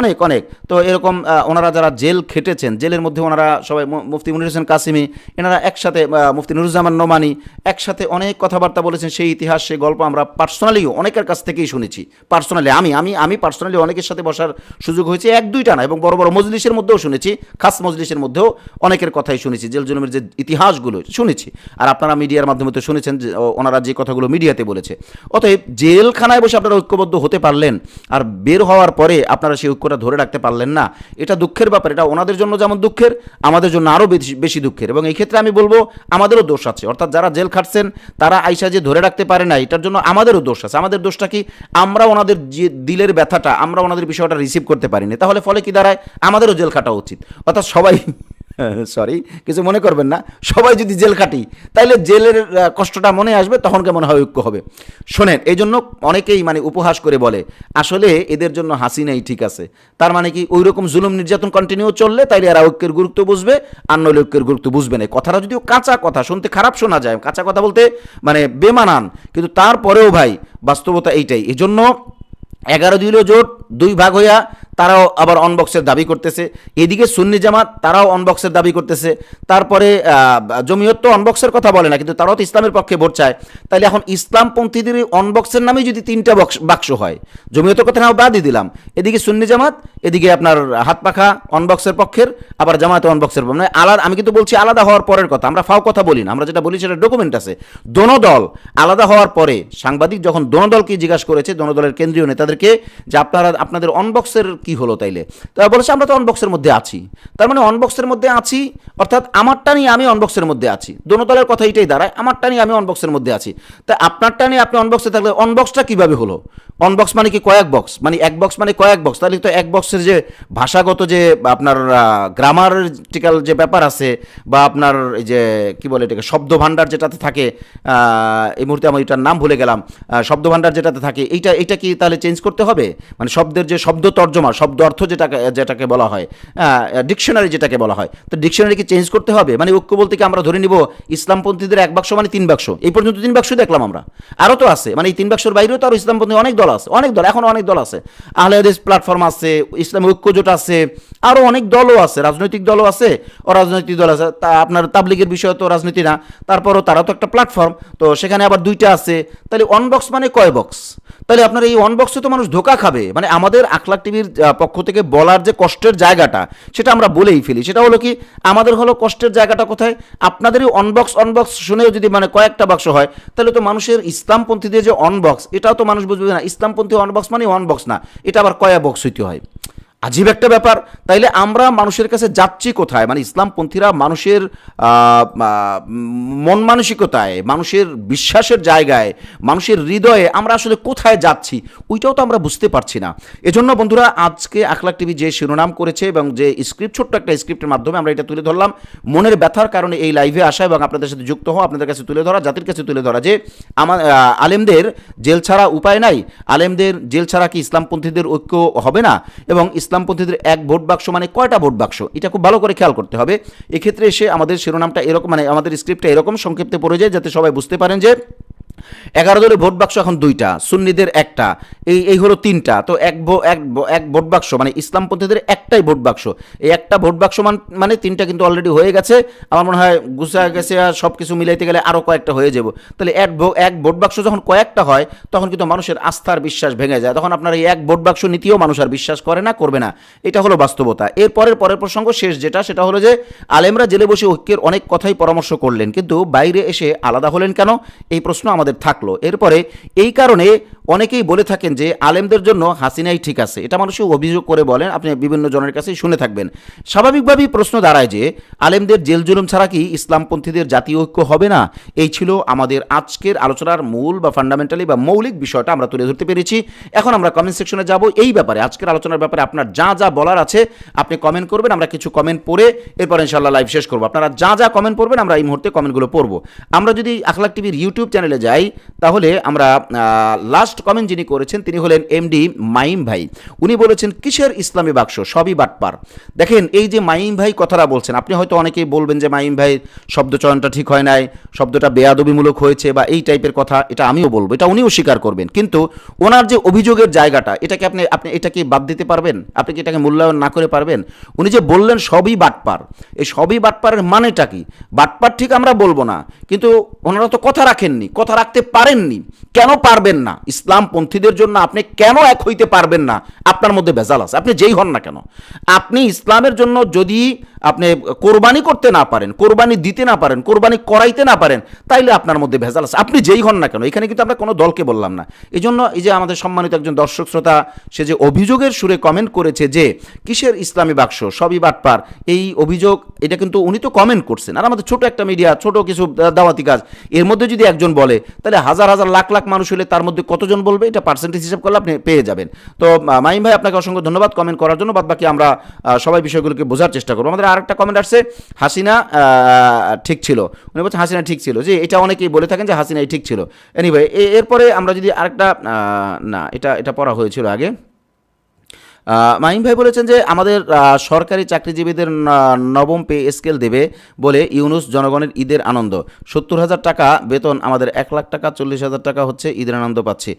A: অনেক অনেক। তো এরকম ওনারা যারা জেল খেটেছেন, জেলের মধ্যে ওনারা সবাই মুফতি মুনির হোসেন কাসিমি, এনারা একসাথে মুফতি নুরুজ্জামান নোমানি একসাথে অনেক কথাবার্তা বলেছেন, সেই ইতিহাস, সেই গল্প আমরা পার্সোনালিও অনেকের কাছ থেকেই শুনেছি পার্সোনালি আমি। আমি আমি আমি পার্সোনালি অনেকের সাথে বসার সুযোগ হয়েছে, এক দুইটা না, এবং বড় বড় মজলিসের মধ্যেও শুনেছি, খাস মজলিসের মধ্যেও অনেকের কথাই শুনেছি, জেল জুলুমের যে ইতিহাসগুলো শুনেছি, আর আপনারা মিডিয়ার মাধ্যমে তো শুনেছেন যে ওনারা যে কথাগুলো মিডিয়াতে বলেছে। অতএব জেলখানায় বসে আপনারা ঐক্যবদ্ধ হতে পারলেন, আর বের হওয়ার পরে আপনারা সেই ঐক্যটা ধরে রাখতে পারলেন না, এটা দুঃখের ব্যাপার, এটা ওনাদের জন্য যেমন দুঃখের, আমাদের জন্য আরও বেশি বেশি দুঃখের, এবং এই ক্ষেত্রে আমি বলব, আমাদেরও দোষ আছে, অর্থাৎ যারা জেল খাটছেন, তারা আইসা যে ধরে রাখতে পারে না, এটার জন্য আমাদেরও দোষ আছে, আমাদের দোষটা কি আমরা ওনাদের যে দিলের ব্যথাটা আমরা ওনাদের বিষয়টা রিসিভ করতে পারিনি। তাহলে ফলে কি দাঁড়ায়? আমাদেরও জেল খাটা উচিত। অর্থাৎ সবাই *laughs* সরি কিছু মনে করবেন না। সবাই যদি জেল কাটি, তাইলে জেলের কষ্টটা মনে আসবে, তখন কেমন হয় ঐক্য হবে। শোনেন এই জন্য অনেকেই মানে উপহাস করে বলে, আসলে এদের জন্য হাসি নেই ঠিক আছে। তার মানে কি ওই রকম জুলুম নির্যাতন কন্টিনিউ চললে, তাইলে এরা ঐক্যের গুরুত্ব বুঝবে, আর নইলে ঐক্যের গুরুত্ব বুঝবে না। কথাটা যদিও কাঁচা কথা, শুনতে খারাপ শোনা যায়। কাঁচা কথা বলতে মানে বেমানান। কিন্তু তারপরেও ভাই, বাস্তবতা এইটাই। এই জন্য এগারো দিল জোট দুই ভাগ হইয়া তারাও আবার অনবক্সের দাবি করতেছে। এদিকে সুন্নি জামাত তারাও অনবক্সের দাবি করতেছে। তারপরে জমিয়ত তো অনবক্সের কথা বলে না, কিন্তু তারাও তো ইসলামের পক্ষে ভোট চায়। তাইলে এখন ইসলামপন্থীদের অনবক্সের নামেই যদি তিনটা বক্স বাক্স হয়, জমিয়তের কথা নাও বাদই দিলাম। এদিকে সুন্নি জামাত, এদিকে আপনার হাত পাখা অনবক্সের পক্ষের, আবার জামাতে অনবক্সের। মানে আলাদা আমি কিন্তু বলছি আলাদা হওয়ার পরের কথা, আমরা ফাও কথা বলি না, আমরা যেটা বলি সেটা ডকুমেন্ট আছে। দোনো দল আলাদা হওয়ার পরে সাংবাদিক যখন দোনো দলকে জিজ্ঞাসা করেছে, দোনো দলের কেন্দ্রীয় নেতাদেরকে যে আপনারা আপনাদের অনবক্সের কি হলো তাইলে? তারা বলেছে, আমরা তো অনবক্সের মধ্যে আছি। তার মানে অনবক্সের মধ্যে আছি, অর্থাৎ আমারটা নিয়ে আমি অনবক্সের মধ্যে আছি। দোনো দলের কথা এটাই দাঁড়ায়, আমারটা নিয়ে আমি অনবক্সের মধ্যে আছি। তা আপনারটা নিয়ে আপনি অনবক্সে থাকলে অনবক্সটা কীভাবে হলো? অনবক্স মানে কি কয়েক বক্স মানে এক বক্স মানে কয়েক বক্স তাহলে তো এক বক্সের যে ভাষাগত যে আপনার গ্রামারটিক্যাল যে ব্যাপার আছে বা আপনার এই যে, কি বলে এটাকে শব্দ ভাণ্ডার যেটাতে থাকে এই মুহূর্তে আমি এটার নাম ভুলে গেলাম শব্দ ভাণ্ডার যেটাতে থাকে, এইটা এটা কি তাহলে চেঞ্জ করতে হবে? মানে শব্দের যে শব্দ তর্জমা শব্দ অর্থ যেটাকে যেটাকে বলা হয় ডিকশনারি যেটাকে বলা হয়। তো ডিকশনারি কি চেঞ্জ করতে হবে? মানে ঐক্য বলতে কি আমরা ধরে নিব ইসলামপন্থীদের এক বাক্স মানে তিন বাক্স? এই পর্যন্ত তিন বাক্স দেখলাম আমরা। আরও তো আছে। মানে এই তিন বাক্সের বাইরেও তো আরও ইসলামপন্থী অনেক দল আছে, অনেক দল, এখনও অনেক দল আছে। আহলে হাদিস প্ল্যাটফর্ম আছে, ইসলাম ঐক্য জোট আছে, আরও অনেক দলও আছে, রাজনৈতিক দলও আছে, অরাজনৈতিক দল আছে। তা আপনার তাবলিগের বিষয় তো রাজনীতি না, তারপরও তারা তো একটা প্ল্যাটফর্ম তো সেখানে আবার দুইটা আছে। তাহলে অন বক্স মানে কয় বক্স তাহলে আপনার এই ওয়ান বক্সে তো মানুষ ধোকা খাবে। মানে আমাদের আখলাক টিভির পক্ষ থেকে বলার যে কষ্টের জায়গাটা, সেটা আমরা বলেই ফেলি। সেটা হলো কি, আমাদের হলো কষ্টের জায়গাটা কোথায়? আপনাদেরই অনবক্স অনবক্স শুনেও যদি মানে কয়েকটা বাক্স হয়, তাহলে তো মানুষের ইসলামপন্থীদের যে অনবক্স এটাও তো মানুষ বুঝবে না। ইসলামপন্থী অনবক্স মানে অনবক্স না। এটা আবার কয়া বক্স হইতে হয়? আজীব একটা ব্যাপার। তাইলে আমরা মানুষের কাছে যাচ্ছি কোথায়? মানে ইসলামপন্থীরা মানুষের মন মানসিকতায়, মানুষের বিশ্বাসের জায়গায়, মানুষের হৃদয়ে আমরা আসলে কোথায় যাচ্ছি, ওইটাও তো আমরা বুঝতে পারছি না। এজন্য বন্ধুরা, আজকে আখলাক টিভি যে শিরোনাম করেছে এবং যে স্ক্রিপ্ট, ছোট্ট একটা স্ক্রিপ্টের মাধ্যমে আমরা এটা তুলে ধরলাম, মনের ব্যথার কারণে এই লাইভে আসা এবং আপনাদের সাথে যুক্ত হওয়া, আপনাদের কাছে তুলে ধরা, জাতির কাছে তুলে ধরা যে আমার আলেমদের জেল ছাড়া উপায় নাই। আলেমদের জেল ছাড়া কি ইসলামপন্থীদের ঐক্য হবে না? এবং ইসলামপন্থীদের এক ভোট বাক্স মানে কয়টা ভোট বাক্স? এটা খুব ভালো করে খেয়াল করতে হবে। এক্ষেত্রে এসে আমাদের শিরোনামটা এরকম মানে আমাদের স্ক্রিপ্টটা এরকম সংক্ষিপ্তে পড়ে যায় যাতে সবাই বুঝতে পারেন যে এগারো দলের ভোট বাক্স এখন দুইটা, সুন্নিদের একটা। এই এই হলো তিনটা। তো এক এক ভোট বাক্স মানে ইসলামপন্থীদের একটাই ভোট বাক্স। এই একটা ভোট বাক্স মান- তিনটা কিন্তু অলরেডি হয়ে গেছে। আমার মনে হয় গুছা গেছে আর সব কিছু মিলাইতে গেলে আরও কয়েকটা হয়ে যাব। তাহলে এক এক ভোট বাক্স যখন কয়েকটা হয়, তখন কিন্তু মানুষের আস্থার বিশ্বাস ভেঙে যায়। তখন আপনার এই এক ভোট বাক্স নীতিও মানুষ আর বিশ্বাস করে না, করবে না। এটা হলো বাস্তবতা। এর পরের পরের প্রসঙ্গ শেষ যেটা, সেটা হলো যে আলেমরা জেলে বসে ঐক্যের অনেক কথাই পরামর্শ করলেন, কিন্তু বাইরে এসে আলাদা হলেন কেন? এই প্রশ্ন আমাদের থাকল। এরপরে এই কারণে অনেকেই বলে থাকেন যে আলেমদের জন্য হাসিনাই ঠিক আছে। এটা মানুষও অভিযোগ করে বলেন, আপনি বিভিন্ন জনের কাছেই শুনে থাকবেন। স্বাভাবিকভাবেই প্রশ্ন দাঁড়ায় যে আলেমদের জেল জুলুম ছাড়া কি ইসলামপন্থীদের জাতীয় ঐক্য হবে না? এই ছিল আমাদের আজকের আলোচনার মূল বা ফান্ডামেন্টালি বা মৌলিক বিষয়টা আমরা তুলে ধরতে পেরেছি। এখন আমরা কমেন্ট সেকশনে যাব। এই ব্যাপারে, আজকের আলোচনার ব্যাপারে আপনার যা যা বলার আছে, আপনি কমেন্ট করবেন, আমরা কিছু কমেন্ট পড়ে এরপর ইনশাল্লাহ লাইভ শেষ করব। আপনারা যা যা কমেন্ট পড়বেন, আমরা এই মুহূর্তে কমেন্টগুলো পড়ব। আমরা যদি আখলাক টিভির ইউটিউব চ্যানেলে যাই তাহলে আমরা লাস্ট কমেন্ট যিনি করেছেন, তিনি হলেন এমডি মাইম ভাই। উনি বলেছেন, কিসের ইসলামী বাক্স? সবই বাটপার। দেখেন, এই যে মাইম ভাই কথাটা বলছেন, আপনি হয়তো অনেকেই বলবেন যে, মাইম ভাই, শব্দচয়নটা ঠিক হয় নাই, শব্দটা বেয়াদবিমূলক হয়েছে বা এই টাইপের কথা, এটা আমিও বলব। এটা উনিও স্বীকার করবেন। কিন্তু ওনার যে অভিযোগের জায়গাটা এটাকে আপনি আপনি এটাকে বাদ দিতে পারবেন? আপনি কি এটাকে মূল্যায়ন না করে পারবেন? উনি যে বললেন, সবই বাটপার। এই সবই বাটপারের মানেটা কি? বাটপার ঠিক আমরা বলব না, কিন্তু ওনারা তো কথা রাখেননি। কথা রাখতে পারেননি। কেন পারবেন না? ইসলামপন্থীদের জন্য আপনি কেন এক হইতে পারবেন না? আপনার মধ্যে ভেজাল আছে। আপনি যেই হন না কেন। আপনি ইসলামের জন্য যদি আপনি কোরবানি করতে না পারেন, কোরবানি দিতে না পারেন, কোরবানি করাইতে না পারেন, তাইলে আপনার মধ্যে ভেজাল আছে। আপনি যেই হন না কেন, এখানে কিন্তু আমরা কোনো দলকে বললাম না। এই জন্য এই যে আমাদের সম্মানিত একজন দর্শক শ্রোতা, সে যে অভিযোগের সুরে কমেন্ট করেছে যে, কিসের ইসলামী বাক্স, সবই বাটপার, এই অভিযোগ, এটা কিন্তু উনি তো কমেন্ট করছেন। আর আমাদের ছোট একটা মিডিয়া ছোট কিছু দাওয়াতি কাজ, এর মধ্যে যদি একজন বলে, তাহলে হাজার হাজার লাখ লাখ মানুষ হলে তার মধ্যে কতজন বলবে, এটা পার্সেন্টেজ হিসাব করলে আপনি পেয়ে যাবেন। তো মাইম ভাই, আপনাকে অসংখ্য ধন্যবাদ কমেন্ট করার জন্য বাদ বাকি আমরা সবাই বিষয়গুলোকে বোঝার চেষ্টা করব। আমাদের আরেকটা কমেন্ট আসছে, হাসিনা ঠিক ছিল। উনি বলছেন হাসিনা ঠিক ছিল। যে এটা অনেকেই বলে থাকেন যে হাসিনাই ঠিক ছিল। এনিওয়ে এরপরে আমরা যদি আরেকটা না, এটা এটা পড়া হয়েছিল আগে। মাহিম ভাই বলেছেন যে আমাদের সরকারি চাকরিজীবীদের নবম পে স্কেল দেবে বলে ইউনুস জনগণের ঈদের আনন্দ। সত্তর হাজার টাকা বেতন, আমাদের এক লাখ টাকা, চল্লিশ হাজার টাকা হচ্ছে ঈদের আনন্দ পাচ্ছি।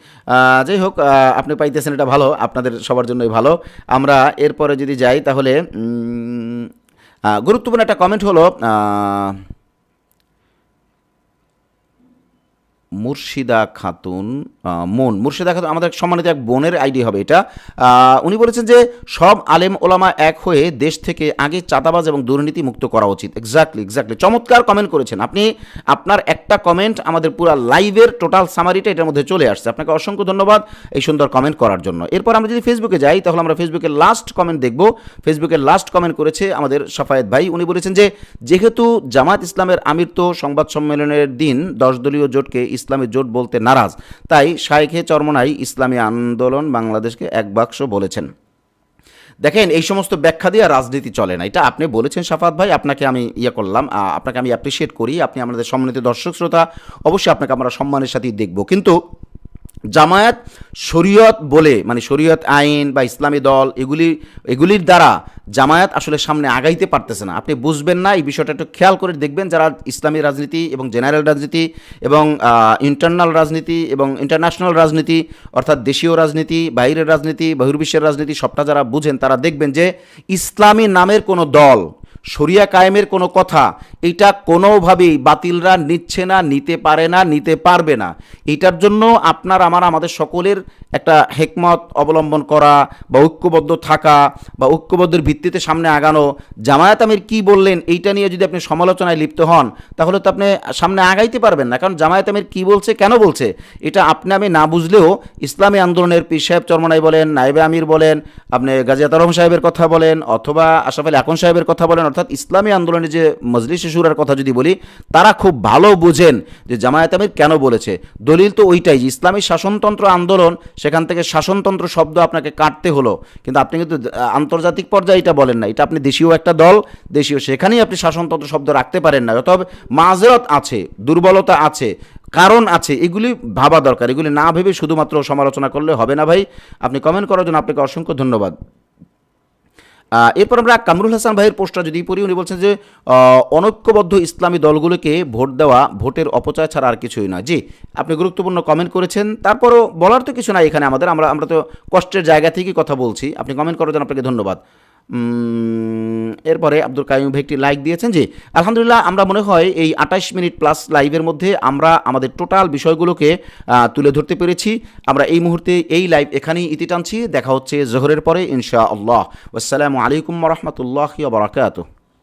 A: যাই হোক আপনি পাইতেছেন এটা ভালো, আপনাদের সবার জন্যই ভালো। আমরা এরপরে যদি যাই তাহলে গুরুত্বপূর্ণ একটা কমেন্ট হলো মুর্শিদা খাতুন মন। মুর্শিদা খাতুন আমাদের সম্মানিত এক বোনের আইডি হবে এটা। উনি বলেছেন যে সব আলেম ওলামা এক হয়ে দেশ থেকে আগে চাঁদাবাজ এবং দুর্নীতি মুক্ত করা উচিত। এক্স্যাক্টলি এক্স্যাক্টলি চমৎকার কমেন্ট করেছেন আপনি। আপনার একটা কমেন্ট আমাদের পুরো লাইভের টোটাল সামারিটা এটার মধ্যে চলে আসছে। আপনাকে অসংখ্য ধন্যবাদ এই সুন্দর কমেন্ট করার জন্য। এরপর আমরা যদি ফেসবুকে যাই, তাহলে আমরা ফেসবুকের লাস্ট কমেন্ট দেখব। ফেসবুকের লাস্ট কমেন্ট করেছে আমাদের সাফায়েত ভাই। উনি বলেছেন যে, যেহেতু জামাত ইসলামের আমির তো সংবাদ সম্মেলনের দিন দশ দলীয় জোটকে ইসলামী জোট বলতে নারাজ। তাই শাইখে চরমনাই ইসলামী আন্দোলন বাংলাদেশকে এক বাক্স বলেছেন। দেখেন, এই সমস্ত ব্যাখ্যা দিয়ে রাজনীতি চলে না। এটা আপনি বলেছেন সাফাত ভাই, আপনাকে আমি ইয়ে করলাম আপনাকে আমি অ্যাপ্রিসিয়েট করি। আপনি আমাদের সম্মানিত দর্শক শ্রোতা, অবশ্যই আপনাকে আমরা সম্মানের সাথেই দেখব। কিন্তু জামায়াত শরীয়ত বলে মানে শরীয়ত আইন বা ইসলামী দল এগুলি, এগুলির দ্বারা জামায়াত আসলে সামনে আগাইতে পারতেছে না। আপনি বুঝবেন না, এই বিষয়টা একটু খেয়াল করে দেখবেন যারা ইসলামী রাজনীতি এবং জেনারেল রাজনীতি এবং ইন্টারনাল রাজনীতি এবং ইন্টারন্যাশনাল রাজনীতি, অর্থাৎ দেশীয় রাজনীতি, বাইরের রাজনীতি, বহির্বিশ্বের রাজনীতি, সবটা যারা বুঝেন তারা দেখবেন যে ইসলামী নামের কোনো দল শরিয়া কায়েমের কোনো কথা। এটা কোনোভাবেই বাতিলরা নিচ্ছে না, নিতে পারে না, নিতে পারবে না। এটার জন্য আপনার, আমার, আমাদের সকলের একটা হেকমত অবলম্বন করা বা ঐক্যবদ্ধ থাকা বা ঐক্যবদ্ধের ভিত্তিতে সামনে আগানো। জামায়াত আমির কী বললেন এইটা নিয়ে যদি আপনি সমালোচনায় লিপ্ত হন, তাহলে তো আপনি সামনে আগাইতে পারবেন না। কারণ জামায়াত আমির কী বলছে, কেন বলছে? এটা আপনি, আমি না বুঝলেও ইসলামী আন্দোলনের পীর সাহেব চরমনাই বলেন নাইবে আমির বলেন, আপনি গাজিয়াত রহম সাহেবের কথা বলেন, অথবা আশরাফ আলী আকন সাহেবের কথা বলেন অর্থাৎ ইসলামী আন্দোলনের যে মজলিস সুরার কথা যদি বলি, তারা খুব ভালো বুঝেন যে জামায়াত আমির কেন বলেছে। দলিল তো ওইটাই যে ইসলামী শাসনতন্ত্র আন্দোলন, সেখান থেকে শাসনতন্ত্র শব্দ আপনাকে কাটতে হলো। কিন্তু আপনি কিন্তু আন্তর্জাতিক পর্যায়ে এটা বলেন না। এটা আপনি দেশীয় একটা দল, দেশীয় সেখানেই আপনি শাসনতন্ত্র শব্দ রাখতে পারেন না। অতএব মাজরত আছে, দুর্বলতা আছে, কারণ আছে, এগুলি ভাবা দরকার। এগুলি না ভেবে শুধুমাত্র সমালোচনা করলে হবে না ভাই। আপনি কমেন্ট করার জন্য আপনাকে অসংখ্য ধন্যবাদ। এরপর আমরা কামরুল হাসান ভাইয়ের পোস্টটা যদি পড়ি, উনি বলছেন যে অনৈক্যবদ্ধ ইসলামী দলগুলোকে ভোট দেওয়া ভোটের অপচয় ছাড়া আর কিছুই না জি, আপনি গুরুত্বপূর্ণ কমেন্ট করেছেন। তারপরও বলার তো কিছু নাই এখানে আমাদের। আমরা আমরা তো কষ্টের জায়গা থেকেই কথা বলছি। আপনি কমেন্ট করার জন্য আপনাকে ধন্যবাদ। এরপরে আব্দুল কাইম ভাই একটি লাইক দিয়েছেন যে, আলহামদুলিল্লাহ, আমরা মনে হয় এই আঠাশ মিনিট প্লাস লাইভের মধ্যে আমরা আমাদের টোটাল বিষয়গুলোকে তুলে ধরতে পেরেছি। আমরা এই মুহূর্তে এই লাইভ এখানেই ইতি টানছি। দেখা হচ্ছে জোহরের পরে ইনশা আল্লাহ আসসালামু আলাইকুম রহমতুল্লাহ বারাকাতুহ।